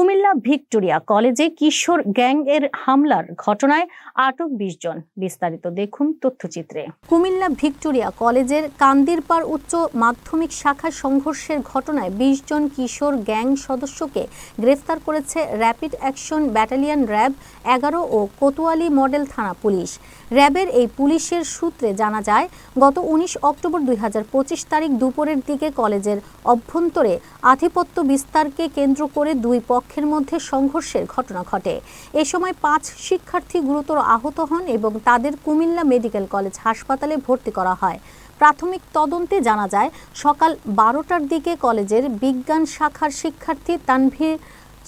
Comilla Victoria কলেজে কিশোর gang এর হামলার ঘটনায় আটক বিশ জন। বিস্তারিত দেখুন তথ্যচিত্রে। কুমিল্লা ভিক্টোরিয়া কলেজের কান্দিরপাড় উচ্চ মাধ্যমিক শাখায় সংঘর্ষের ঘটনায় বিশ জন কিশোর গ্যাং সদস্যকে গ্রেফতার করেছে র্যাপিড অ্যাকশন ব্যাটালিয়ন র্যাব, এগারো ও কোতোয়ালি মডেল থানা পুলিশ। র্যাবের এই পুলিশের সূত্রে জানা যায়, গত উনিশ অক্টোবর দুই হাজার পঁচিশ তারিখ দুপুরের দিকে কলেজের অভ্যন্তরে আধিপত্য বিস্তারকে কেন্দ্র করে দুই পক্ষের মধ্যে সংঘর্ষের ঘটনা ঘটে। এ সময় পাঁচ শিক্ষার্থী গুরুতর আহত হন এবং তাদের কুমিল্লা মেডিকেল কলেজ হাসপাতালে ভর্তি করা হয়। প্রাথমিক তদন্তে জানা যায়, সকাল বারোটার দিকে কলেজের বিজ্ঞান শাখার শিক্ষার্থী তানভীর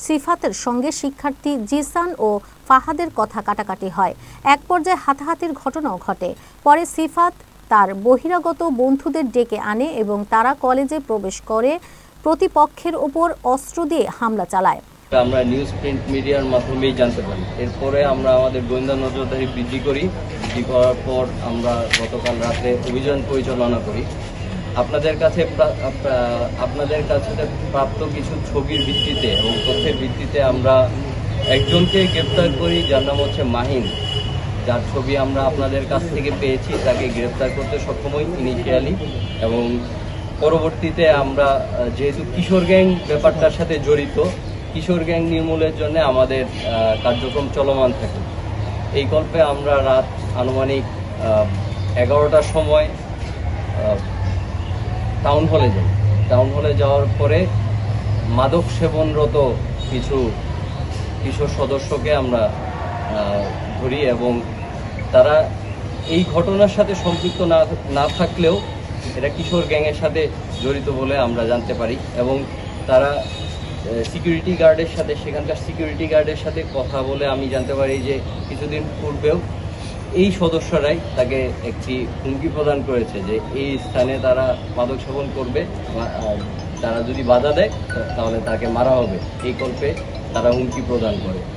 সিফাতের সঙ্গে শিক্ষার্থী জিসান ও ফাহাদের কথা কাটাকাটি হয়। এক পর্যায়ে হাতাহাতির ঘটনাও ঘটে। পরে সিফাত তার বহিরাগত বন্ধুদের ডেকে আনে এবং তারা কলেজে প্রবেশ করে প্রতিপক্ষের ওপর অস্ত্র দিয়ে হামলা চালায়। আমরা নিউজ প্রিন্ট মিডিয়ার মাধ্যমেই জানতে পারি। এরপরে আমরা আমাদের গোয়েন্দা নজরদারি বৃদ্ধি করি। বৃদ্ধি করার পর আমরা গতকাল রাতে অভিযান পরিচালনা করি। আপনাদের কাছে আপনাদের কাছে প্রাপ্ত কিছু ছবির ভিত্তিতে এবং তথ্যের ভিত্তিতে আমরা একজনকে গ্রেপ্তার করি, যার নাম হচ্ছে মাহিন। যার ছবি আমরা আপনাদের কাছ থেকে পেয়েছি, তাকে গ্রেপ্তার করতে সক্ষম হই ইনিশিয়ালি এবং পরবর্তীতে আমরা যেহেতু কিশোর গ্যাং ব্যাপারটার সাথে জড়িত কিশোর গ্যাং নির্মূলের জন্য আমাদের কার্যক্রম চলমান থাকে। এই গল্পে আমরা রাত আনুমানিক এগারোটার সময় টাউন হলে যাই। টাউন হলে যাওয়ার পরে মাদক সেবনরত কিছু কিশোর সদস্যকে আমরা ধরি এবং তারা এই ঘটনার সাথে সম্পৃক্ত না না থাকলেও এটা কিশোর গ্যাংয়ের সাথে জড়িত বলে আমরা জানতে পারি এবং তারা সিকিউরিটি গার্ডের সাথে, সেখানকার সিকিউরিটি গার্ডের সাথে কথা বলে আমি জানতে পারি যে কিছুদিন পূর্বেও এই সদস্যরাই তাকে একটি হুমকি প্রদান করেছে যে এই স্থানে তারা মাদক সেবন করবে তারা যদি বাধা দেয়, তাহলে তাকে মারা হবে। এই কল্পে তারা হুমকি প্রদান করে।